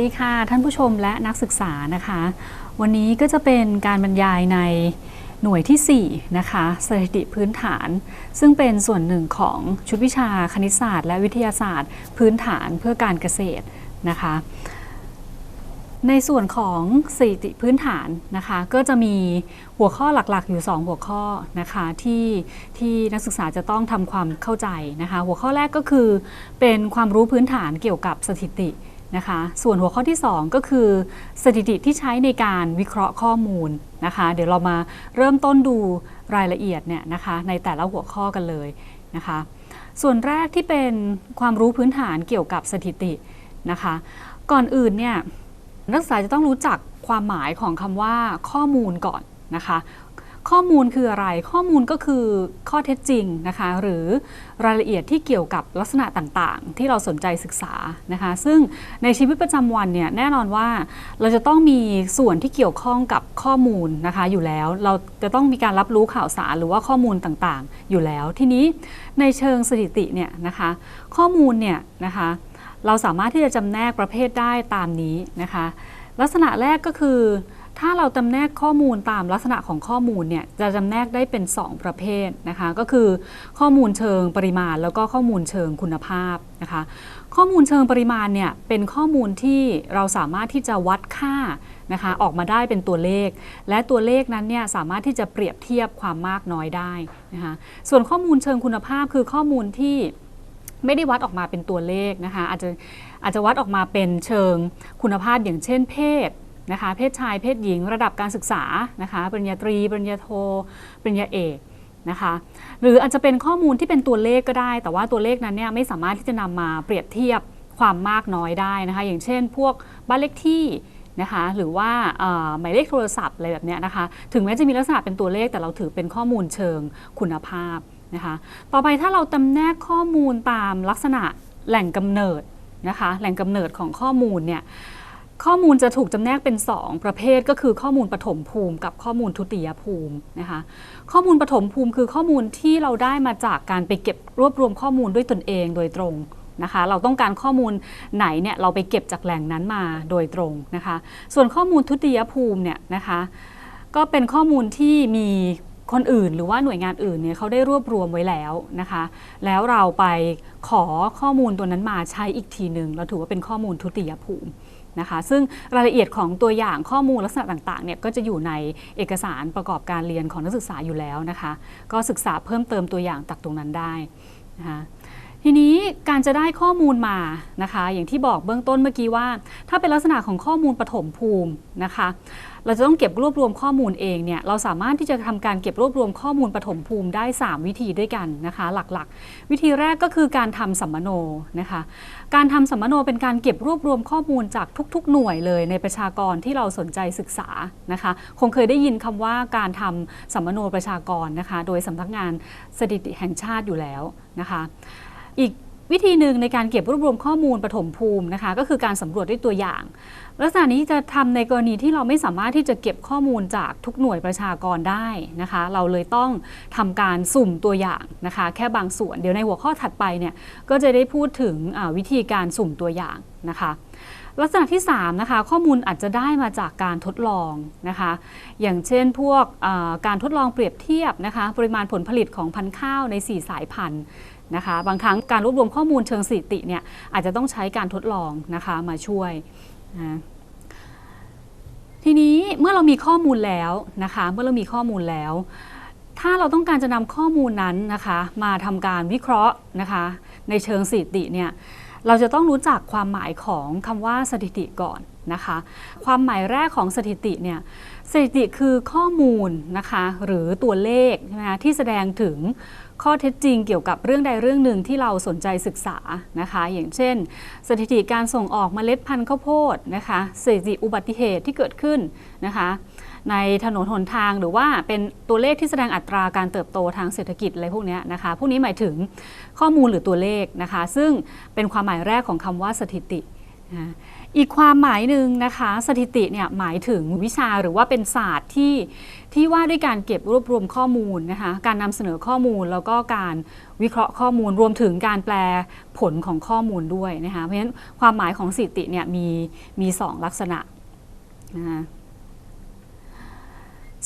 ดีค่ะท่านผู้ชมและนักศึกษานะคะ วันนี้ก็จะเป็นการบรรยายในหน่วยที่ 4 นะคะสถิติพื้นฐาน ซึ่งเป็นส่วนหนึ่งของชุดวิชาคณิตศาสตร์ และวิทยาศาสตร์ พื้นฐานเพื่อการเกษตรนะคะ ในส่วนของสถิติพื้นฐานนะคะ ก็จะมีหัวข้อหลักๆ อยู่ 2 หัวข้อนะคะที่ที่นักศึกษาจะต้องทำความเข้าใจนะคะ หัวข้อแรกก็คือเป็นความรู้พื้นฐานเกี่ยวกับสถิติ นะคะ ส่วนหัวข้อที่ 2 ก็คือ สถิติที่ใช้ในการวิเคราะห์ข้อมูลนะคะ เดี๋ยวเรามาเริ่มต้นดูรายละเอียดเนี่ยนะคะในแต่ละหัวข้อกันเลยนะคะ ส่วนแรกที่เป็นความรู้พื้นฐานเกี่ยวกับสถิตินะคะ ก่อนอื่นเนี่ยนักศึกษาจะต้องรู้จักความหมายของคำว่าข้อมูลก่อนนะคะ ข้อมูลคืออะไร ข้อมูลก็คือข้อเท็จจริงนะคะ หรือรายละเอียดที่เกี่ยวกับลักษณะต่างๆ ที่เราสนใจศึกษานะคะ ซึ่งในชีวิตประจำวันเนี่ยแน่นอนว่าเราจะต้องมีส่วนที่เกี่ยวข้องกับข้อมูลนะคะอยู่แล้ว เราจะต้องมีการรับรู้ข่าวสารหรือว่าข้อมูลต่างๆ อยู่แล้ว ทีนี้ในเชิงสถิติเนี่ยนะคะ ข้อมูลเนี่ยนะคะเราสามารถที่จะจำแนกประเภทได้ตามนี้นะคะ ลักษณะแรกก็คือ ถ้าเราจำแนกข้อมูลตามลักษณะของข้อมูลเนี่ยจะจำแนกได้เป็น 2 ประเภทนะคะ ก็คือข้อมูลเชิงปริมาณ แล้วก็ข้อมูลเชิงคุณภาพนะคะ ข้อมูลเชิงปริมาณเนี่ยเป็นข้อมูลที่เราสามารถที่จะวัดค่านะคะออกมาได้เป็นตัวเลข และตัวเลขนั้นเนี่ยสามารถที่จะเปรียบเทียบความมากน้อยได้นะคะส่วนข้อมูลเชิงคุณภาพคือข้อมูลที่ไม่ได้วัดออกมาเป็นตัวเลขนะคะอาจจะอาจจะวัดออกมาเป็นเชิงคุณภาพอย่างเช่นเพศ นะคะเพศชายเพศหญิงระดับการศึกษานะคะปริญญาตรี ปริญญาโทปริญญาเอกนะคะหรืออาจจะเป็นข้อมูลที่เป็นตัวเลขก็ได้ แต่ว่าตัวเลขนั้นเนี่ยไม่สามารถที่จะนำมาเปรียบเทียบความมากน้อยได้นะคะอย่างเช่น พวกบ้านเลขที่นะคะหรือว่าหมายเลขโทรศัพท์อะไรแบบเนี้ยนะคะถึงแม้จะมีลักษณะเป็นตัวเลขแต่เราถือเป็นข้อมูลเชิงคุณภาพนะคะต่อไปถ้าเราจำแนกข้อมูลตามลักษณะแหล่งกำเนิดนะคะแหล่งกำเนิดของข้อมูลเนี่ย ข้อมูลจะถูกจำแนกเป็น 2 ประเภทก็คือข้อมูลปฐมภูมิ กับข้อมูลทุติยภูมินะคะข้อมูลปฐมภูมิคือข้อมูลที่เราได้มาจากการไปเก็บรวบรวมข้อมูลด้วยตนเองโดยตรงนะคะเราต้องการข้อมูลไหนเนี่ยเราไปเก็บจากแหล่งนั้นมาโดยตรงนะคะส่วนข้อมูลทุติยภูมิเนี่ยนะคะก็เป็นข้อมูลที่มีคนอื่นหรือว่าหน่วยงานอื่นเนี่ยเขาได้รวบรวมไว้แล้วนะคะ แล้วเราไปขอข้อมูลตัวนั้นมาใช้อีกทีหนึ่งเราถือว่าเป็นข้อมูลทุติยภูมิ นะคะ ซึ่งรายละเอียดของตัวอย่างข้อมูลลักษณะต่างๆเนี่ยก็จะอยู่ในเอกสารประกอบการเรียนของนักศึกษาอยู่แล้วนะคะ ก็ศึกษาเพิ่มเติมตัวอย่างจากตรงนั้นได้นะคะ ทีนี้การจะได้ข้อมูลมานะคะ อย่างที่บอกเบื้องต้นเมื่อกี้ว่า ถ้าเป็นลักษณะของข้อมูลปฐมภูมินะคะ เราจะต้องเก็บรวบรวมข้อมูลเองเนี่ยเราสามารถที่จะทำการเก็บรวบรวมข้อมูลปฐมภูมิได้ 3 วิธีด้วยกันนะคะ หลักๆ วิธีแรกก็คือการทำสัมมโนนะคะ การทำสัมมโนเป็นการเก็บรวบรวมข้อมูลจากทุก ๆ หน่วยเลยในประชากรที่เราสนใจศึกษานะคะ คงเคยได้ยินคำว่าการทำสัมมโนประชากรนะคะ โดยสำนักงานสถิติแห่งชาติอยู่แล้วนะคะ อีกวิธีหนึ่งในการเก็บรวบรวมข้อมูลปฐมภูมินะคะ ก็คือการสำรวจด้วยตัวอย่าง ลักษณะนี้จะทำในกรณีที่เราไม่สามารถที่จะเก็บข้อมูลจากทุกหน่วยประชากรได้นะคะ เราเลยต้องทำการสุ่มตัวอย่างนะคะ แค่บางส่วนเดี๋ยวในหัวข้อถัดไปเนี่ยก็จะได้พูดถึงวิธีการสุ่มตัวอย่างนะคะลักษณะที่3นะคะข้อมูลอาจจะได้มาจากการทดลองนะคะอย่างเช่นพวกการทดลองเปรียบเทียบนะคะปริมาณผลผลิตของพันธุ์ข้าวใน 4 สายพันธุ์ นะคะ บางครั้งการรวบรวมข้อมูลเชิงสถิติเนี่ยอาจจะต้องใช้การทดลองนะคะมาช่วยนะทีนี้เมื่อเรามีข้อมูลแล้วนะคะ เมื่อเรามีข้อมูลแล้ว ถ้าเราต้องการจะนำข้อมูลนั้นนะคะ มาทำการวิเคราะห์นะคะ ในเชิงสถิติเนี่ยเราจะต้องรู้จักความหมายของคำว่าสถิติก่อนนะคะ ความหมายแรกของสถิติเนี่ยสถิติคือข้อมูลนะคะ หรือตัวเลขใช่ไหมคะที่แสดงถึง ข้อเท็จจริงเกี่ยวกับเรื่องใดเรื่องหนึ่งที่เราสนใจศึกษานะคะ อย่างเช่น สถิติการส่งออกเมล็ดพันธุ์ข้าวโพดนะคะสถิติอุบัติเหตุที่เกิดขึ้นนะคะ ในถนนหนทางหรือว่าเป็นตัวเลขที่แสดงอัตราการเติบโตทางเศรษฐกิจอะไรพวกนี้นะคะพวกนี้หมายถึงข้อมูลหรือตัวเลขนะคะ ซึ่งเป็นความหมายแรกของคำว่าสถิตินะ อีกความหมายหนึ่งนะคะ สถิติเนี่ยหมายถึงวิชาหรือว่าเป็นศาสตร์ที่ที่ว่าด้วยการเก็บรวบรวมข้อมูลนะคะการนำเสนอข้อมูลแล้วก็การวิเคราะห์ข้อมูลรวมถึงการแปลผลของข้อมูลด้วยนะคะเพราะฉะนั้นความหมายของสถิติเนี่ยมีมีสองลักษณะนะคะ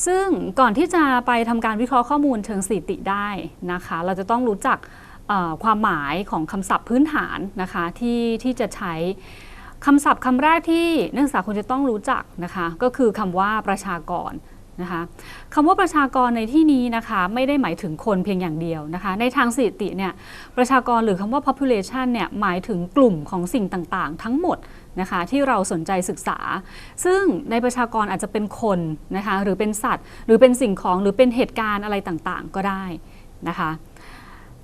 ซึ่งก่อนที่จะไปทำการวิเคราะห์ข้อมูลเชิงสถิติได้นะคะ เราจะต้องรู้จักความหมายของคำศัพท์พื้นฐานนะคะที่ที่จะใช้ คำศัพท์คำแรกที่นักศึกษาควรจะต้องรู้จักนะคะ ก็คือคำว่าประชากรนะคะคำว่าประชากรในที่นี้นะคะไม่ได้หมายถึงคนเพียงอย่างเดียวนะคะ ในทางสถิติเนี่ยประชากรหรือคำว่า population เนี่ยหมายถึงกลุ่มของสิ่งต่างๆ ทั้งหมดนะคะที่เราสนใจศึกษา ซึ่งในประชากรอาจจะเป็นคนนะคะหรือเป็นสัตว์ หรือเป็นสิ่งของหรือเป็นเหตุการณ์อะไรต่างๆ ก็ได้นะคะ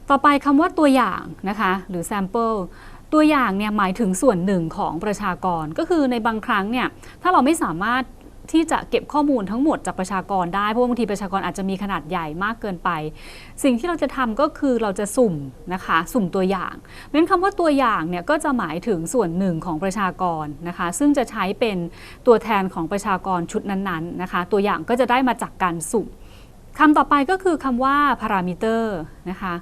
ต่อไปคำว่าตัวอย่างนะคะหรือ sample ตัวอย่างเนี่ยหมายถึงส่วนหนึ่งของประชากรก็คือในบางครั้งเนี่ยถ้าเราไม่สามารถที่จะเก็บข้อมูลทั้งหมดจากประชากรได้ เพราะว่าบางทีประชากรอาจจะมีขนาดใหญ่มากเกินไป สิ่งที่เราจะทำก็คือเราจะสุ่มนะคะ สุ่มตัวอย่างเพราะฉะนั้นคำว่าตัวอย่างเนี่ยก็จะหมายถึงส่วนหนึ่งของประชากรนะคะ ซึ่งจะใช้เป็นตัวแทนของประชากรชุดนั้นๆนะคะ ตัวอย่างก็จะได้มาจากการสุ่มคำต่อไปก็คือคำว่าพารามิเตอร์นะคะ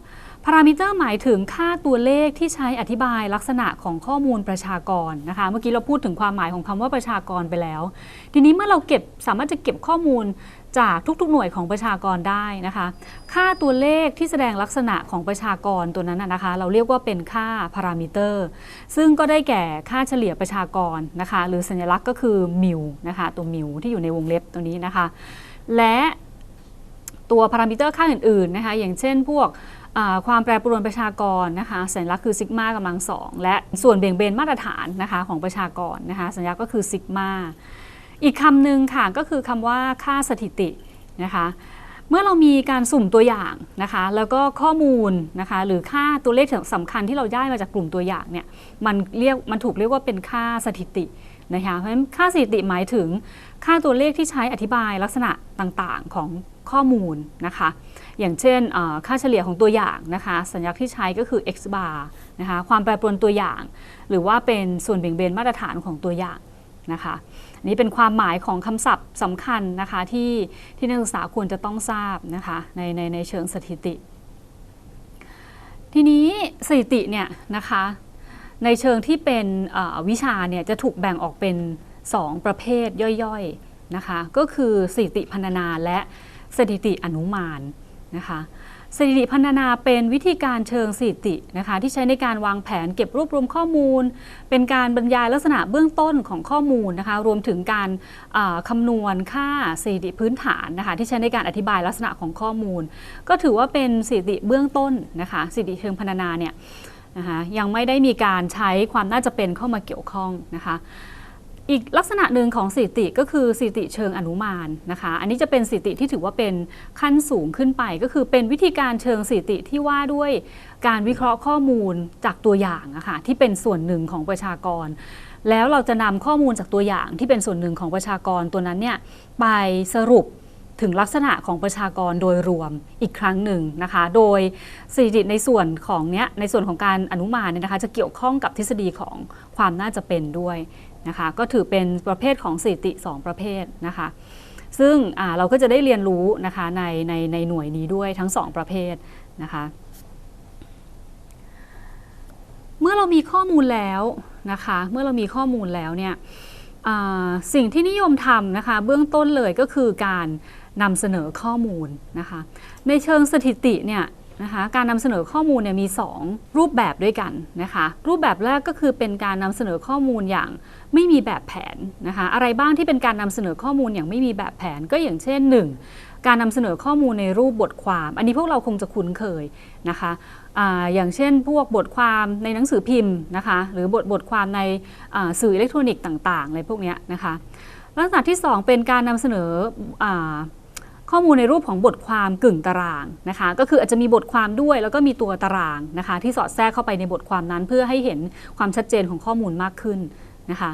ารามิเตอร์หมายถึงค่าตัวเลขที่ใช้อธิบายลักษณะของข้อมูลประชากรนะคะ เมื่อกี้เราพูดถึงความหมายของคำว่าประชากรไปแล้ว ทีนี้เมื่อเราเก็บสามารถจะเก็บข้อมูลจากทุกๆหน่วยของประชากรได้นะคะ ค่าตัวเลขที่แสดงลักษณะของประชากรตัวนั้นนะคะ เราเรียกว่าเป็นค่าพารามิเตอร์ ซึ่งก็ได้แก่ค่าเฉลี่ยประชากรนะคะ หรือสัญลักษณ์ก็คือมิวนะคะ ตัวมิวที่อยู่ในวงเล็บตัวนี้นะคะ และตัวพารามิเตอร์ค่าอื่นๆนะคะ อย่างเช่นพวก ความแปรปรวนประชากรนะคะสัญลักษณ์คือซิกมากำลังสองและส่วนเบี่ยงเบนมาตรฐานนะคะของประชากรนะคะสัญลักษณ์ก็คือซิกมาอีกคำหนึ่งค่ะก็คือคำว่าค่าสถิตินะคะเมื่อเรามีการสุ่มตัวอย่างนะคะแล้วก็ข้อมูลนะคะหรือค่าตัวเลขสำคัญที่เราได้มาจากกลุ่มตัวอย่างเนี่ยมันเรียกมันถูกเรียกว่าเป็นค่าสถิติ นะคะเพราะฉะนั้นค่าสถิติหมายถึงค่าตัวเลขที่ใช้อธิบายลักษณะต่างๆของข้อมูลนะคะ อย่างเช่นค่าเฉลี่ยของตัวอย่างนะคะ สัญลักษณ์ที่ใช้ก็คือ x bar นะคะ ความแปรปรวนตัวอย่าง หรือว่าเป็นส่วนเบี่ยงเบนมาตรฐานของตัวอย่างนะคะนนี้เป็นความหมายของคำศัพท์สำคัญนะคะที่ที่นักศึกษาควรจะต้องทราบนะคะในในในเชิงสถิติ ทีนี้สถิติเนี่ยนะคะ ในเชิงที่เป็นวิชาเนี่ยจะถูกแบ่งออกเป็น 2 ประเภทย่อยๆนะคะก็คือสถิติพันนาและสถิติอนุมานนะคะสถิติพันนาเป็นวิธีการเชิงสถิตินะคะที่ใช้ในการวางแผนเก็บรวบรวมข้อมูล เป็นการบรรยายลักษณะเบื้องต้นของข้อมูลนะคะรวมถึงการคำนวณค่าสถิติพื้นฐานนะคะที่ใช้ในการอธิบายลักษณะของข้อมูล ก็ถือว่าเป็นสถิติเบื้องต้นนะคะสถิติเชิงพันนาเนี่ย นะคะยังไม่ได้มีการใช้ความน่าจะเป็นเข้ามาเกี่ยวข้องนะคะอีกลักษณะหนึ่งของสถิติก็คือสถิติเชิงอนุมานนะคะ อันนี้จะเป็นสถิติที่ถือว่าเป็นขั้นสูงขึ้นไป ก็คือเป็นวิธีการเชิงสถิติที่ว่าด้วยการวิเคราะห์ข้อมูลจากตัวอย่างอะคะที่เป็นส่วนหนึ่งของประชากร แล้วเราจะนำข้อมูลจากตัวอย่างที่เป็นส่วนหนึ่งของประชากรตัวนั้นเนี่ยไปสรุป ถึงลักษณะของประชากรโดยรวมอีกครั้งหนึ่งนะคะ โดยสถิติในส่วนของเนี้ยในส่วนของการอนุมานเนี่ยนะคะจะเกี่ยวข้องกับทฤษฎีของความน่าจะเป็นด้วยนะคะ ก็ถือเป็นประเภทของสถิติ 2 ประเภทนะคะ ซึ่งอ่าเราก็จะได้เรียนรู้นะคะในในในหน่วยนี้ด้วยทั้ง 2 ประเภทนะคะเมื่อเรามีข้อมูลแล้วนะคะ เมื่อเรามีข้อมูลแล้วเนี่ยอ่าสิ่งที่นิยมทำนะคะ เบื้องต้นเลยก็คือการ นำเสนอข้อมูลนะคะในเชิงสถิติเนี่ยนะคะการนำเสนอข้อมูลเนี่ยมี 2 รูปแบบด้วยกันนะคะรูปแบบแรกก็คือเป็นการนำเสนอข้อมูลอย่างไม่มีแบบแผนนะคะอะไรบ้างที่เป็นการนำเสนอข้อมูลอย่างไม่มีแบบแผนก็อย่างเช่น 1. การนำเสนอข้อมูลในรูปบทความ อันนี้พวกเราคงจะคุ้นเคยนะคะออย่างเช่น พวกบทความในหนังสือพิมพ์นะคะหรือบทบทความในสื่ออิเล็กทรอนิกส์ต่างๆอะไรพวกเนี้ยนะคะลักษณะที่ 2 เป็นการนำเสนออ ข้อมูลในรูปของบทความกึ่งตารางนะคะ ก็คืออาจจะมีบทความด้วยแล้วก็มีตัวตารางนะคะ ที่สอดแทรกเข้าไปในบทความนั้น เพื่อให้เห็นความชัดเจนของข้อมูลมากขึ้นนะคะ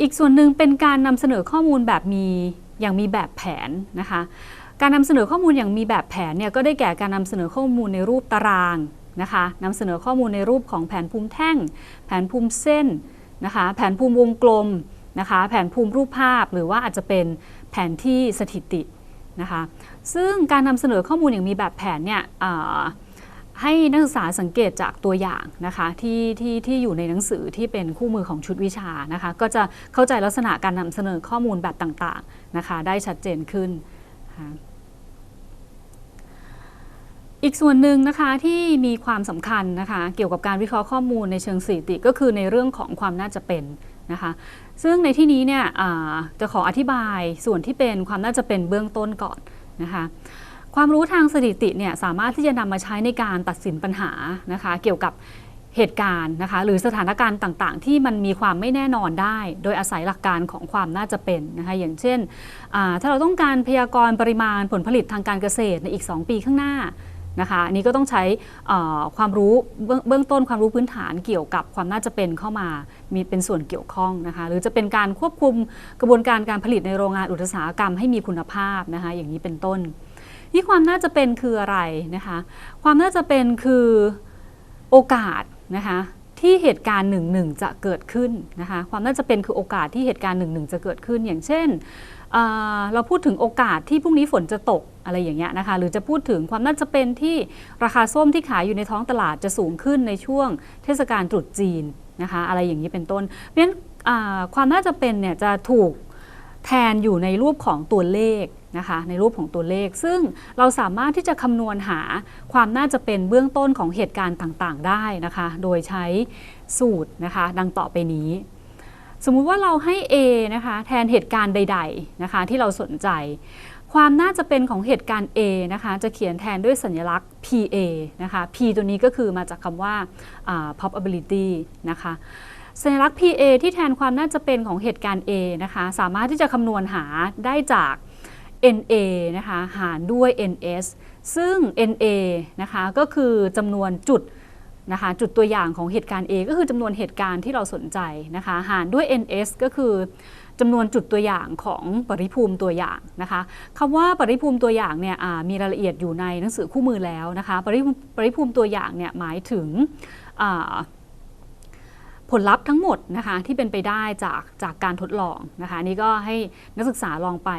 อีกส่วนหนึ่งเป็นการนำเสนอข้อมูลแบบมีอย่างมีแบบแผนนะคะ การนำเสนอข้อมูลอย่างมีแบบแผนเนี่ยก็ได้แก่การนำเสนอข้อมูลในรูปตารางนะคะนำเสนอข้อมูลในรูปของแผนภูมิแท่ง แผนภูมิเส้นนะคะ แผนภูมิวงกลมนะคะ แผนภูมิรูปภาพ หรือว่าอาจจะเป็นแผนที่สถิติ นะคะซึ่งการนำเสนอข้อมูลอย่างมีแบบแผนเนี่ยให้นักศึกษาสังเกตจากตัวอย่างนะคะที่ที่ที่อยู่ในหนังสือที่เป็นคู่มือของชุดวิชานะคะก็จะเข้าใจลักษณะการนำเสนอข้อมูลแบบต่างๆนะคะได้ชัดเจนขึ้นนะคะอีกส่วนหนึ่งนะคะที่มีความสำคัญนะคะเกี่ยวกับการวิเคราะห์ข้อมูลในเชิงสถิติก็คือในเรื่องของความน่าจะเป็น นะคะ ซึ่งในที่นี้เนี่ยจะขออธิบายส่วนที่เป็นความน่าจะเป็นเบื้องต้นก่อนนะคะความรู้ทางสถิติเนี่ยสามารถที่จะนำมาใช้ในการตัดสินปัญหานะคะ เกี่ยวกับเหตุการณ์นะคะหรือสถานการณ์ต่างๆ ที่มันมีความไม่แน่นอนได้ โดยอาศัยหลักการของความน่าจะเป็นนะคะอย่างเช่น ถ้าเราต้องการพยากรณ์ปริมาณผลผลิตทางการเกษตรในอีก 2 ปีข้างหน้า นะคะอันนี้ก็ต้องใช้ความรู้เบื้องเบื้องต้นความรู้พื้นฐานเกี่ยวกับความน่าจะเป็นเข้ามามีเป็นส่วนเกี่ยวข้องนะคะหรือจะเป็นการควบคุมกระบวนการการผลิตในโรงงานอุตสาหกรรมให้มีคุณภาพนะคะอย่างนี้เป็นต้น ที่ความน่าจะเป็นคืออะไรนะคะความน่าจะเป็นคือโอกาสนะคะที่เหตุการณ์หนึ่งหนึ่งจะเกิดขึ้นนะคะความน่าจะเป็นคือโอกาสที่เหตุการณ์หนึ่งหนึ่งจะเกิดขึ้น อย่างเช่น เราพูดถึงโอกาสที่พรุ่งนี้ฝนจะตกอะไรอย่างเงี้ยนะคะ หรือจะพูดถึงความน่าจะเป็นที่ราคาส้มที่ขายอยู่ในท้องตลาดจะสูงขึ้นในช่วงเทศกาลตรุษจีนนะคะ อะไรอย่างนี้เป็นต้น เพราะฉะนั้นความน่าจะเป็นเนี่ยจะถูกแทนอยู่ในรูปของตัวเลขนะคะในรูปของตัวเลข ซึ่งเราสามารถที่จะคำนวณหาความน่าจะเป็นเบื้องต้นของเหตุการณ์ต่างๆ ได้นะคะ โดยใช้สูตรนะคะ ดังต่อไปนี้ สมมุติว่าเราให้ A นะคะแทนเหตุการณ์ใด ๆนะคะ ที่เราสนใจ ความน่าจะเป็นของเหตุการณ์ A นะคะจะเขียนแทนด้วยสัญลักษณ์ PA นะคะ P ตัวนี้ก็คือมาจากคำว่า probability นะคะสัญลักษณ์ PA ที่แทนความน่าจะเป็นของเหตุการณ์ A นะคะสามารถที่จะคำนวณหาได้จาก NA นะคะหารด้วย NS ซึ่ง NA นะคะก็คือจำนวนจุด นะคะจุดตัวอย่างของเหตุการณ์ A ก็คือจำนวนเหตุการณ์ที่เราสนใจนะคะหารด้วย NS ก็คือจำนวนจุดตัวอย่างของปริภูมิตัวอย่างนะคะคำว่าปริภูมิตัวอย่างเนี่ยมีรายละเอียดอยู่ในหนังสือคู่มือแล้วนะคะปริภูมิปริภูมิตัวอย่างเนี่ยหมายถึงผลลัพธ์ทั้งหมดนะคะที่เป็นไปได้จากจากการทดลองนะคะนี่ก็ให้นักศึกษาลองไป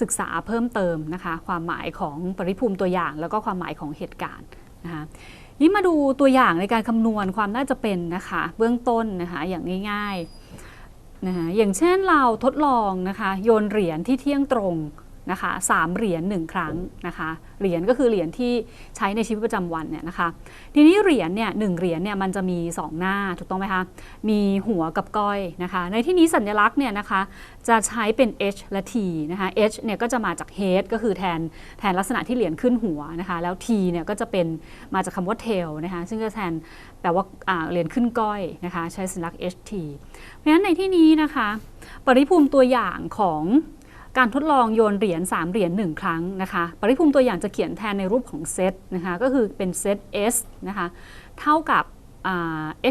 ศึกษาเพิ่มเติมนะคะความหมายของปริภูมิตัวอย่าง แล้วก็ความหมายของเหตุการณ์นะคะ นี่มาดูตัวอย่างในการคำนวณความน่าจะเป็นนะคะ เบื้องต้นนะคะอย่างง่ายๆนะคะอย่างเช่นเราทดลองนะคะโยนเหรียญที่เที่ยงตรง นะคะสามเหรียญหนึ่งครั้งนะคะเหรียญก็คือเหรียญที่ใช้ในชีวิตประจำวันเนี่ยนะคะทีนี้เหรียญเนี่ยหนึ่งเหรียญเนี่ยมันจะมี 2 หน้าถูกต้องไหมคะมีหัวกับก้อยนะคะในที่นี้สัญลักษณ์เนี่ยนะคะจะใช้เป็น h และ t นะคะ h เนี่ยก็จะมาจาก head ก็คือแทนแทนลักษณะที่เหรียญขึ้นหัวนะคะแล้ว t เนี่ยก็จะเป็นมาจากคำว่า tail นะคะซึ่งจะแทนแปลว่าอ่าเหรียญขึ้นก้อยนะคะใช้สัญลักษณ์ ht เพราะฉะนั้นในที่นี้นะคะ ปริภูมิตัวอย่างของ การทดลองโยนเหรียญ3เหรียญ1 ครั้งนะคะปริภูมิตัวอย่างจะเขียนแทนในรูปของเซตนะคะก็คือเป็นเซต S นะคะเท่ากับ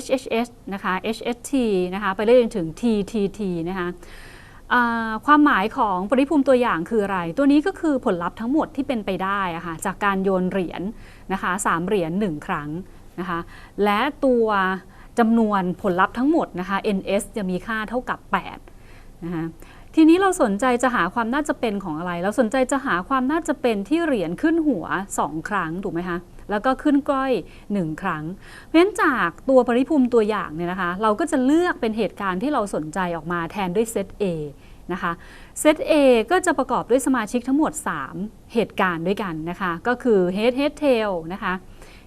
HHS นะคะ HHT นะคะไปเรื่อยจนถึง TTT นะคะความหมายของปริภูมิตัวอย่างคืออะไร ตัวนี้ก็คือผลลัพธ์ทั้งหมดที่เป็นไปได้ะค่ะจากการโยนเหรียญนะคะสามเหรียญ1 ครั้งนะคะและตัวจำนวนผลลัพธ์ทั้งหมดนะคะ NS จะมีค่าเท่ากับ8นะคะ ทีนี้เราสนใจจะหาความน่าจะเป็นของอะไร เราสนใจจะหาความน่าจะเป็นที่เหรียญขึ้นหัว 2 ครั้งถูกไหมคะแล้วก็ขึ้นก้อย 1 ครั้ง เพราะฉะนั้นจากตัวปริภูมิตัวอย่างเนี่ยนะคะ เราก็จะเลือกเป็นเหตุการณ์ที่เราสนใจออกมาแทนด้วยเซต A นะคะเซต A ก็จะประกอบด้วยสมาชิกทั้งหมด 3 เหตุการณ์ด้วยกันนะคะ ก็คือ head head tail นะคะ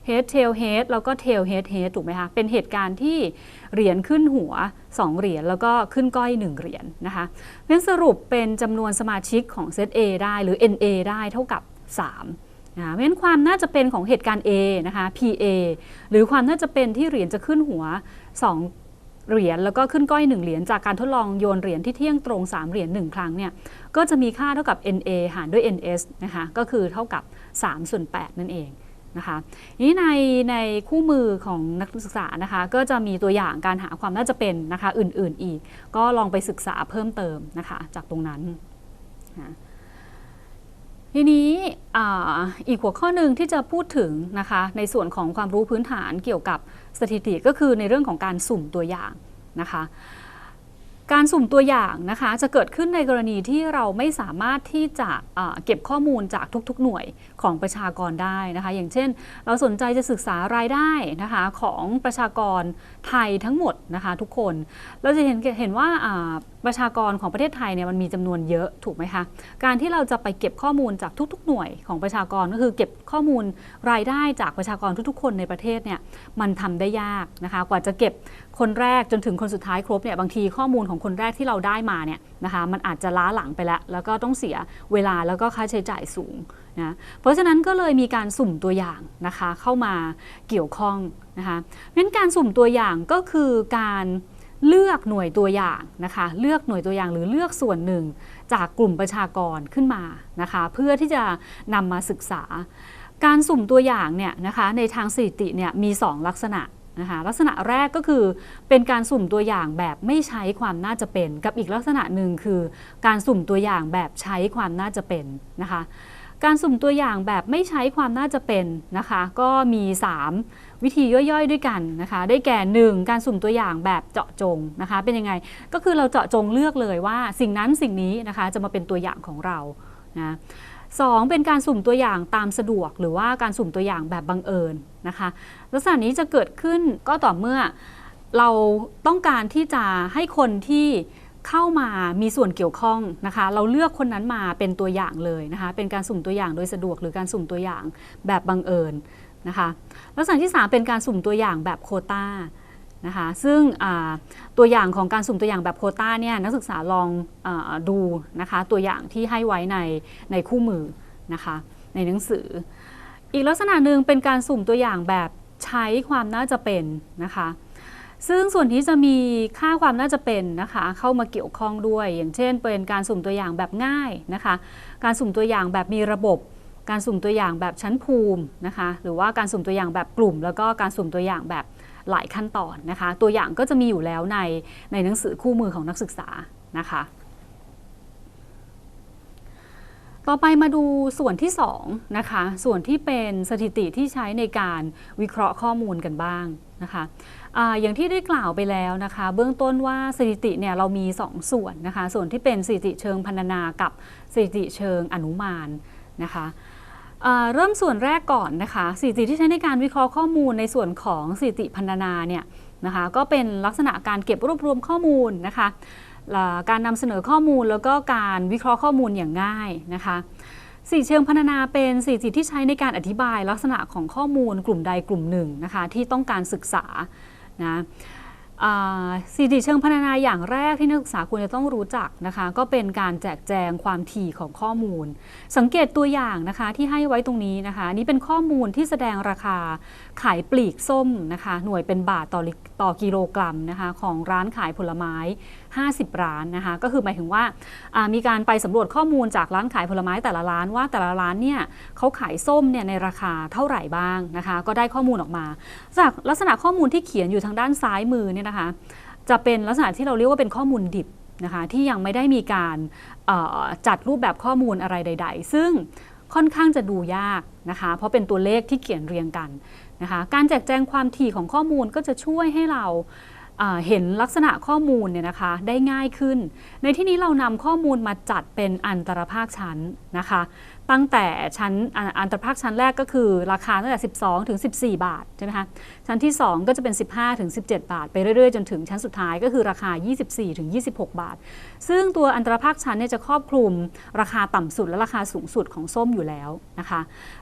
head tail head แล้วก็ tail head head ถูกไหมคะ เป็นเหตุการณ์ที่เหรียญขึ้นหัว 2 เหรียญแล้วก็ขึ้นก้อย 1 เหรียญนะคะเพราะฉะนั้นสรุปเป็นจำนวนสมาชิกของเซต A ได้หรือ NA ได้เท่ากับ 3นะเพราะฉะนั้นความน่าจะเป็นของเหตุการณ์ A นะคะ PA หรือความน่าจะเป็นที่เหรียญจะขึ้นหัว 2 เหรียญแล้วก็ขึ้นก้อย 1 เหรียญจากการทดลองโยนเหรียญที่เที่ยงตรง 3 เหรียญ1ครั้งเนี่ยก็จะมีค่าเท่ากับ NA หารด้วย NS นะคะก็คือเท่ากับ 3 ส่วน 8 นั่นเอง นะคะนี้ในในคู่มือของนักศึกษานะคะ ก็จะมีตัวอย่างการหาความน่าจะเป็นนะคะอื่นๆอีก ก็ลองไปศึกษาเพิ่มเติมนะคะจากตรงนั้นนะทีนี้อีกหัวข้อหนึ่งที่จะพูดถึงนะคะในส่วนของความรู้พื้นฐานเกี่ยวกับสถิติก็คือในเรื่องของการสุ่มตัวอย่างนะคะ การสุ่มตัวอย่างนะคะจะเกิดขึ้นในกรณีที่เราไม่สามารถที่จะเก็บข้อมูลจากทุกๆ หน่วยของประชากรได้นะคะ อย่างเช่น เราสนใจจะศึกษารายได้นะคะของประชากรไทยทั้งหมดนะคะทุกคน เราจะเห็นเห็นว่าอ่าประชากรของประเทศไทยเนี่ยมันมีจำนวนเยอะถูกไหมคะการที่เราจะไปเก็บข้อมูลจากทุก ๆ หน่วยของประชากรก็คือเก็บข้อมูลรายได้จากประชากรทุกๆ คนในประเทศเนี่ยมันทำได้ยากนะคะกว่าจะเก็บ คนแรกจนถึงคนสุดท้ายครบเนี่ยบางทีข้อมูลของคนแรกที่เราได้มาเนี่ยนะคะมันอาจจะล้าหลังไปแล้ว แล้วก็ต้องเสียเวลาแล้วก็ค่าใช้จ่ายสูงนะเพราะฉะนั้นก็เลยมีการสุ่มตัวอย่างนะคะเข้ามาเกี่ยวข้องนะคะเพราะฉะนั้นการสุ่มตัวอย่างก็คือการเลือกหน่วยตัวอย่างนะคะเลือกหน่วยตัวอย่างหรือเลือกส่วนหนึ่งจากกลุ่มประชากรขึ้นมานะคะเพื่อที่จะนำมาศึกษา การสุ่มตัวอย่างเนี่ยนะคะในทางสถิติเนี่ยมี 2 ลักษณะ นะคะลักษณะแรกก็คือเป็นการสุ่มตัวอย่างแบบไม่ใช้ความน่าจะเป็น กับอีกลักษณะหนึ่งคือ การสุ่มตัวอย่างแบบใช้ความน่าจะเป็นนะคะการสุ่มตัวอย่างแบบไม่ใช้ความน่าจะเป็นนะคะ ก็มี 3 วิธีย่อยๆด้วยกันนะคะ ได้แก่ 1 การสุ่มตัวอย่างแบบเจาะจงนะคะ เป็นยังไงก็คือเราเจาะจงเลือกเลยว่าสิ่งนั้นสิ่งนี้นะคะจะมาเป็นตัวอย่างของเรา นะสองเป็นการสุ่มตัวอย่างตามสะดวก หรือว่าการสุ่มตัวอย่างแบบบังเอิญนะคะลักษณะนี้จะเกิดขึ้นก็ต่อเมื่อเราต้องการที่จะให้คนที่เข้ามามีส่วนเกี่ยวข้องนะคะ เราเลือกคนนั้นมาเป็นตัวอย่างเลยนะคะ เป็นการสุ่มตัวอย่างโดยสะดวกหรือการสุ่มตัวอย่างแบบบังเอิญนะคะ ลักษณะที่ 3 เป็นการสุ่มตัวอย่างแบบโควตา นะคะซึ่งตัวอย่างของการสุ่มตัวอย่างแบบโควตาเนี่ยนักศึกษาลองอดูนะคะตัวอย่างที่ให้ไว้ในในคู่มือนะคะในหนังสือ อีกลักษณะหนึ่งเป็นการสุ่มตัวอย่างแบบใช้ความน่าจะเป็นนะคะซึ่งส่วนที่จะมีค่าความน่าจะเป็นนะคะเข้ามาเกี่ยวข้องด้วย อย่างเช่น เป็นการสุ่มตัวอย่างแบบง่ายนะคะการสุ่มตัวอย่างแบบมีระบบ การสุ่มตัวอย่างแบบชั้นภูมินะคะหรือว่าการสุ่มตัวอย่างแบบกลุ่ม แล้วก็การสุ่มตัวอย่างแบบ หลายขั้นตอนนะคะ ตัวอย่างก็จะมีอยู่แล้วในในหนังสือคู่มือของนักศึกษานะคะ ต่อไปมาดูส่วนที่2นะคะ ส่วนที่เป็นสถิติที่ใช้ในการวิเคราะห์ข้อมูลกันบ้างนะคะอย่างที่ได้กล่าวไปแล้วนะคะ เบื้องต้นว่าสถิติเนี่ยเรามี 2 ส่วนนะคะ ส่วนที่เป็นสถิติเชิงพันนากับสถิติเชิงอนุมานนะคะ เริ่มส่วนแรกก่อนนะคะสถิติที่ใช้ในการวิเคราะห์ข้อมูลในส่วนของสถิติพันนาเนี่ยนะคะก็เป็นลักษณะการเก็บรวบรวมข้อมูลนะคะการนำเสนอข้อมูลแล้วก็การวิเคราะห์ข้อมูลอย่างง่ายนะคะสีเชิงพันนาเป็นสีจิตที่ใช้ในการอธิบายลักษณะของข้อมูลกลุ่มใดกลุ่มหนึ่งนะคะที่ต้องการศึกษานะ สีดีเชิงพัฒนาอย่างแรกที่นักศึกษาควรจะต้องรู้จักนะคะ ก็เป็นการแจกแจงความถี่ของข้อมูล สังเกตตัวอย่างนะคะที่ให้ไว้ตรงนี้นะคะ นี่เป็นข้อมูลที่แสดงราคาขายปลีกส้มนะคะ หน่วยเป็นบาทต่อต่อกิโลกรัมนะคะ ของร้านขายผลไม้ 50 ร้านนะคะก็คือหมายถึงว่ามีการไปสำรวจข้อมูลจากร้านขายผลไม้แต่ละร้านว่าแต่ละร้านเนี่ยเขาขายส้มเนี่ยในราคาเท่าไหร่บ้างนะคะก็ได้ข้อมูลออกมา จากลักษณะข้อมูลที่เขียนอยู่ทางด้านซ้ายมือเนี่ยนะคะจะเป็นลักษณะที่เราเรียกว่าเป็นข้อมูลดิบนะคะที่ยังไม่ได้มีการจัดรูปแบบข้อมูลอะไรใด ๆ ซึ่งค่อนข้างจะดูยากนะคะ เพราะเป็นตัวเลขที่เขียนเรียงกันนะคะ การแจกแจงความถี่ของข้อมูลก็จะช่วยให้เรา เห็นลักษณะข้อมูลเนี่ยนะคะได้ง่ายขึ้น ในที่นี้เรานำข้อมูลมาจัดเป็นอันตรภาคชั้นนะคะ ตั้งแต่ชั้นอันตรภาคชั้นแรกก็คือราคาตั้งแต่ 12 ถึง 14 บาทใช่ไหมคะชั้นที่ 2 ก็จะเป็น 15 ถึง 17 บาท ไปเรื่อยๆ จนถึงชั้นสุดท้ายก็คือราคา 24 ถึง 26 บาท ซึ่งตัวอันตรภาคชั้นเนี่ยจะครอบคลุมราคาต่ำสุดและราคาสูงสุดของส้มอยู่แล้วนะคะ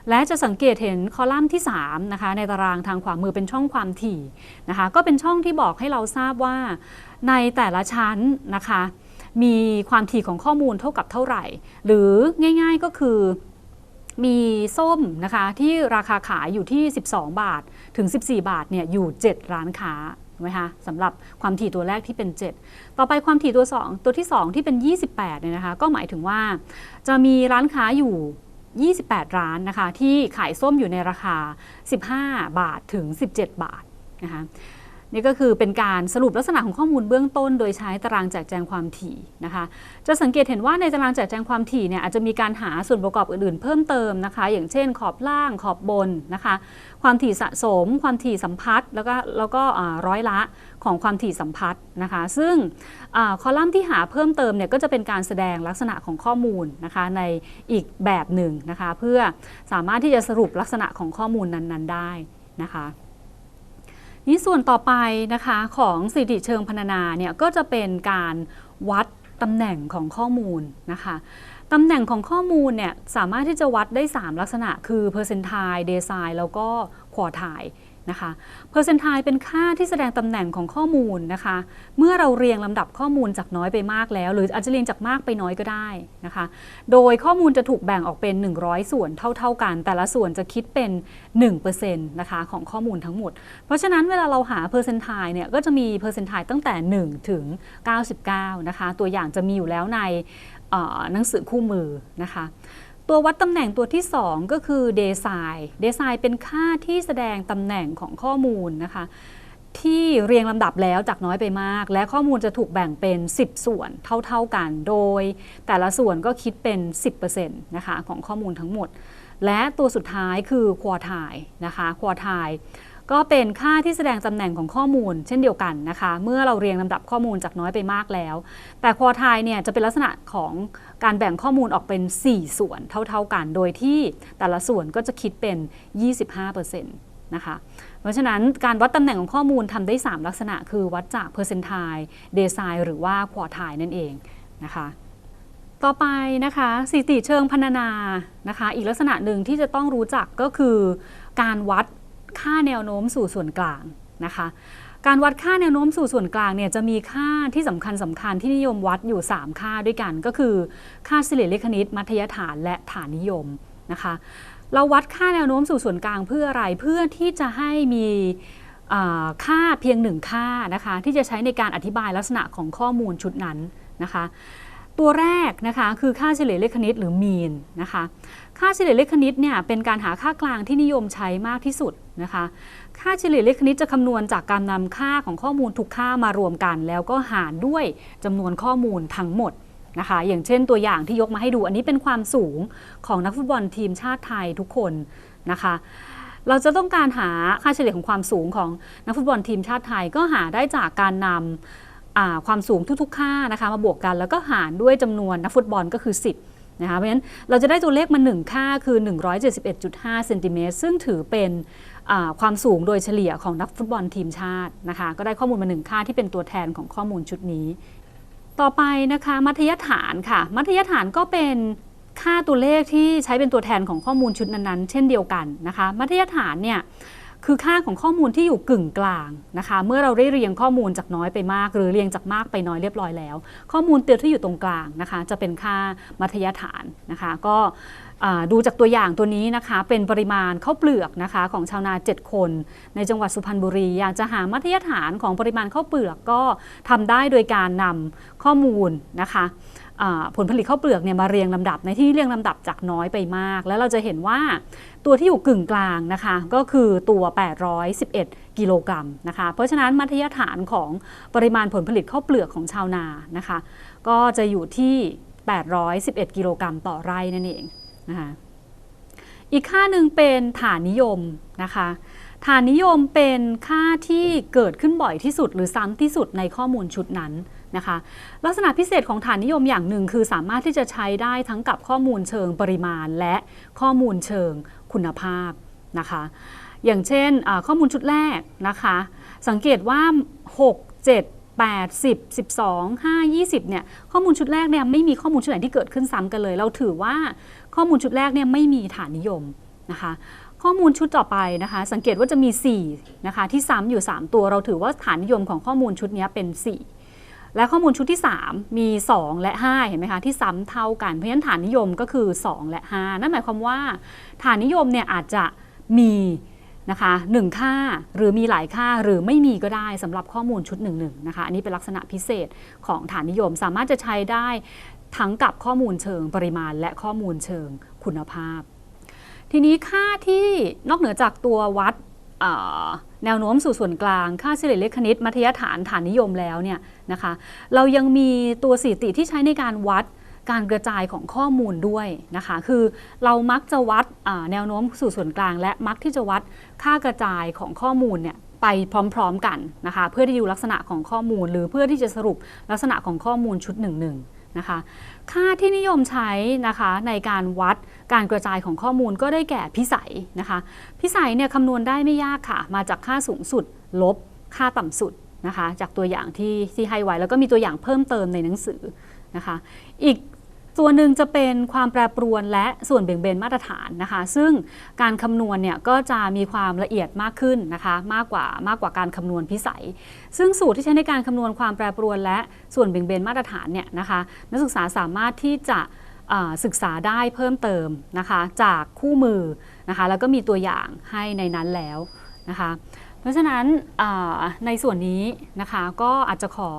และจะสังเกตเห็นคอลัมน์ที่3นะคะในตารางทางขวามือเป็นช่องความถี่นะคะก็เป็นช่องที่บอกให้เราทราบว่าในแต่ละชั้นนะคะ มีความถี่ของข้อมูลเท่ากับเท่าไหร่ หรือง่าย ๆก็คือมีส้มนะคะที่ราคาขายอยู่ที่ 12 บาทถึง 14 บาทเนี่ยอยู่ 7 ร้านค้าไหมคะสำหรับความถี่ตัวแรกที่เป็น 7 ต่อไปความถี่ตัว 2 ตัวที่ 2 ที่เป็น 28เนี่ยนะคะก็หมายถึงว่าจะมีร้านค้าอยู่ 28 ร้านนะคะที่ขายส้มอยู่ในราคา 15 บาทถึง 17 บาทนะคะ นี่ก็คือเป็นการสรุปลักษณะของข้อมูลเบื้องต้น โดยใช้ตารางแจกแจงความถี่นะคะ จะสังเกตเห็นว่าในตารางแจกแจงความถี่เนี่ยอาจจะมีการหาส่วนประกอบอื่นๆ เพิ่มเติมนะคะ อย่างเช่น ขอบล่างขอบบนนะคะ ความถี่สะสม ความถี่สัมพัทธ์แล้วก็แล้วก็ร้อยละของความถี่สัมพัทธ์นะคะ ซึ่งอคอลัมน์ที่หาเพิ่มเติมเนี่ยก็จะเป็นการแสดงลักษณะของข้อมูลนะคะในอีกแบบหนึ่งนะคะ เพื่อสามารถที่จะสรุปลักษณะของข้อมูลนั้นๆได้นะคะ นี่ส่วนต่อไปนะคะของสถิติเชิงพรรณนาเนี่ยก็จะเป็นการวัดตำแหน่งของข้อมูลนะคะตำแหน่งของข้อมูลเนี่ยสามารถที่จะวัดได้ 3 ลักษณะ คือ percentile decile แล้วก็ quartile นะคะ percentile เป็นค่าที่แสดงตำแหน่งของข้อมูลนะคะ เมื่อเราเรียงลำดับข้อมูลจากน้อยไปมากแล้ว หรืออาจจะเรียงจากมากไปน้อยก็ได้นะคะ โดยข้อมูลจะถูกแบ่งออกเป็น 100 ส่วนเท่า ๆกัน แต่ละส่วนจะคิดเป็น 1%นะคะของข้อมูลทั้งหมด เพราะฉะนั้นเวลาเราหา percentile เนี่ยก็จะมี percentile ตั้งแต่ 1 ถึง 99 นะคะ ตัวอย่างจะมีอยู่แล้วในหนังสือคู่มือนะคะ ตัววัดตำแหน่งตัวที่ 2 ก็คือ d e c i d e c i เป็นค่าที่แสดงตำแหน่งของข้อมูลนะคะ ที่เรียงลำดับแล้วจากน้อยไปมาก และข้อมูลจะถูกแบ่งเป็น 10 ส่วนเท่าๆกัน โดย แต่ละส่วนก็คิดเป็น 10%นะคะของข้อมูลทั้งหมด และตัวสุดท้ายคือควอไทนะคะควอไท ก็เป็นค่าที่แสดงตำแหน่งของข้อมูล เช่นเดียวกันนะคะ เมื่อเราเรียงลำดับข้อมูลจากน้อยไปมากแล้ว แต่ควอไทเนี่ยจะเป็นลักษณะของการแบ่งข้อมูลออกเป็น 4 ส่วนเท่า ๆกัน โดยที่แต่ละส่วนก็จะคิดเป็น 25%นะคะเพราะฉะนั้นการวัดตำแหน่งของข้อมูลทำได้ 3 ลักษณะ คือวัดจาก percentile decile หรือว่า quartile นั่นเองนะคะต่อไปนะคะสถิติเชิงพรรณนานะคะ อีกลักษณะหนึ่งที่จะต้องรู้จักก็คือการวัด ค่าแนวโน้มสู่ส่วนกลางนะคะการวัดค่าแนวโน้มสู่ส่วนกลางเนี่ยจะมีค่าที่สำคัญสำคัญที่นิยมวัดอยู่ 3 ค่าด้วยกัน ก็คือค่าเฉลี่ยเลขคณิต มัธยฐานและฐานนิยมนะคะ เราวัดค่าแนวโน้มสู่ส่วนกลางเพื่ออะไรเพื่อที่จะให้มีค่าเพียงหนึ่งค่านะคะที่จะใช้ในการอธิบายลักษณะของข้อมูลชุดนั้นนะคะ ตัวแรกนะคะคือค่าเฉลี่ยเลขคณิตหรือ mean นะคะ ค่าเฉลี่ยเลขคณิตเนี่ยเป็นการหาค่ากลางที่นิยมใช้มากที่สุดนะคะ ค่าเฉลี่ยเลขคณิตจะคำนวณจากการนำค่าของข้อมูลทุกค่ามารวมกัน แล้วก็หารด้วยจำนวนข้อมูลทั้งหมดนะคะ อย่างเช่นตัวอย่างที่ยกมาให้ดูอันนี้เป็นความสูงของนักฟุตบอลทีมชาติไทยทุกคนนะคะ เราจะต้องการหาค่าเฉลี่ยของความสูงของนักฟุตบอลทีมชาติไทยก็หาได้จากการนำความสูงทุกๆ ค่านะคะ มาบวกกันแล้วก็หารด้วยจำนวนนักฟุตบอลก็คือ 10 นะคะเพราะฉะนั้นเราจะได้ตัวเลขมา 1 ค่าคือ 171.5เซนติเมตรซึ่งถือเป็นความสูงโดยเฉลี่ยของนักฟุตบอลทีมชาตินะคะก็ได้ข้อมูลมา 1 ค่าที่เป็นตัวแทนของข้อมูลชุดนี้ ต่อไปนะคะมัธยฐานค่ะ มัธยฐานก็เป็นค่าตัวเลขที่ใช้เป็นตัวแทนของข้อมูลชุดนั้นๆ เช่นเดียวกันนะคะมัธยฐานเนี่ย คือค่าของข้อมูลที่อยู่กึ่งกลางนะคะ เมื่อเราได้เรียงข้อมูลจากน้อยไปมาก หรือเรียงจากมากไปน้อยเรียบร้อยแล้ว ข้อมูลเตียวที่อยู่ตรงกลางนะคะ จะเป็นค่ามัธยฐานนะคะ ก็ดูจากตัวอย่างตัวนี้นะคะ เป็นปริมาณข้าวเปลือกนะคะของชาวนา 7 คน ในจังหวัดสุพรรณบุรี อยากจะหามัธยฐานของปริมาณข้าวเปลือกก็ทำได้โดยการนำข้อมูลนะคะ ผลผลิตข้าวเปลือกเนี่ยมาเรียงลำดับในที่เรียงลำดับจากน้อยไปมาก แล้วเราจะเห็นว่าตัวที่อยู่กึ่งกลางนะคะ ก็คือตัว 811 กิโลกรัมนะคะ เพราะฉะนั้นมัธยฐานของปริมาณผลผลิตข้าวเปลือกของชาวนานะคะ ก็จะอยู่ที่ 811 กิโลกรัมต่อไร่นั่นเองนะคะอีกค่าหนึ่งเป็นฐานนิยมนะคะฐานนิยมเป็นค่าที่เกิดขึ้นบ่อยที่สุดหรือซ้ำที่สุดในข้อมูลชุดนั้น นะคะ ลักษณะพิเศษของฐานนิยมอย่างหนึ่ง คือสามารถที่จะใช้ได้ทั้งกับข้อมูลเชิงปริมาณ และข้อมูลเชิงคุณภาพนะคะ อย่างเช่นข้อมูลชุดแรกนะคะ สังเกตว่า 6 7 8 10 12 5 20เนี่ยข้อมูลชุดแรกเนี่ยไม่มีข้อมูลชุดไหนที่เกิดขึ้นซ้ำกันเลย เราถือว่าข้อมูลชุดแรกเนี่ยไม่มีฐานนิยมนะคะข้อมูลชุดต่อไปนะคะ สังเกตว่าจะมี4นะคะที่ซ้ำอยู่ 3 ตัวเราถือว่าฐานนิยมของข้อมูลชุดนี้เป็น 4 และข้อมูลชุดที่ 3 มี 2 และ 5 เห็นไหมคะ ที่ซ้ำเท่ากัน เพราะฉะนั้นฐานนิยมก็คือ 2 และ 5 นั่นหมายความว่า ฐานนิยมเนี่ยอาจจะมีนะคะหนึ่งค่าหรือมีหลายค่าหรือไม่มีก็ได้สำหรับข้อมูลชุดหนึ่งหนึ่งนะคะอันนี้เป็นลักษณะพิเศษของฐานนิยมสามารถจะใช้ได้ทั้งกับข้อมูลเชิงปริมาณและข้อมูลเชิงคุณภาพ ทีนี้ค่าที่นอกเหนือจากตัววัด แนวโน้มสู่ส่วนกลาง ค่าเฉลี่ยเลขคณิต มัธยฐานฐานนิยมแล้วเนี่ยนะคะ เรายังมีตัวสถิติที่ใช้ในการวัดการกระจายของข้อมูลด้วยนะคะ คือเรามักจะวัดแนวโน้มสู่ส่วนกลาง และมักที่จะวัดค่ากระจายของข้อมูลเนี่ยไปพร้อม ๆ กันนะคะ เพื่อที่ดูลักษณะของข้อมูล หรือเพื่อที่จะสรุปลักษณะของข้อมูลชุดหนึ่งห นะคะ ค่าที่นิยมใช้นะคะในการวัดการกระจายของข้อมูลก็ได้แก่พิสัยนะคะ พิสัยเนี่ยคำนวณได้ไม่ยากค่ะ มาจากค่าสูงสุดลบค่าต่ำสุดนะคะ จากตัวอย่างที่ที่ให้ไว้แล้วก็มีตัวอย่างเพิ่มเติมในหนังสือนะคะ อีก ตัวหนึ่งจะเป็นความแปรปรวนและส่วนเบี่ยงเบนมาตรฐานนะคะ ซึ่งการคำนวณเนี่ยก็จะมีความละเอียดมากขึ้นนะคะ มากกว่ามากกว่าการคำนวณพิสัย ซึ่งสูตรที่ใช้ในการคำนวณความแปรปรวน และส่วนเบี่ยงเบนมาตรฐานเนี่ยนะคะ นักศึกษาสามารถที่จะศึกษาได้เพิ่มเติมนะคะ จากคู่มือนะคะ แล้วก็มีตัวอย่างให้ในนั้นแล้วนะคะ เพราะฉะนั้นในส่วนนี้นะคะก็อาจจะขอ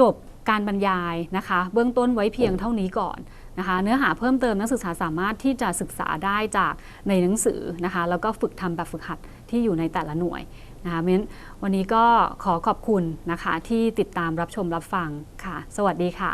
จบ การบรรยายนะคะ เบื้องต้นไว้เพียงเท่านี้ก่อนนะคะ เนื้อหาเพิ่มเติมนักศึกษาสามารถที่จะศึกษาได้จากในหนังสือนะคะ แล้วก็ฝึกทำแบบฝึกหัดที่อยู่ในแต่ละหน่วยนะคะเม้นวันนี้ก็ขอขอบคุณนะคะที่ติดตามรับชมรับฟังค่ะ สวัสดีค่ะ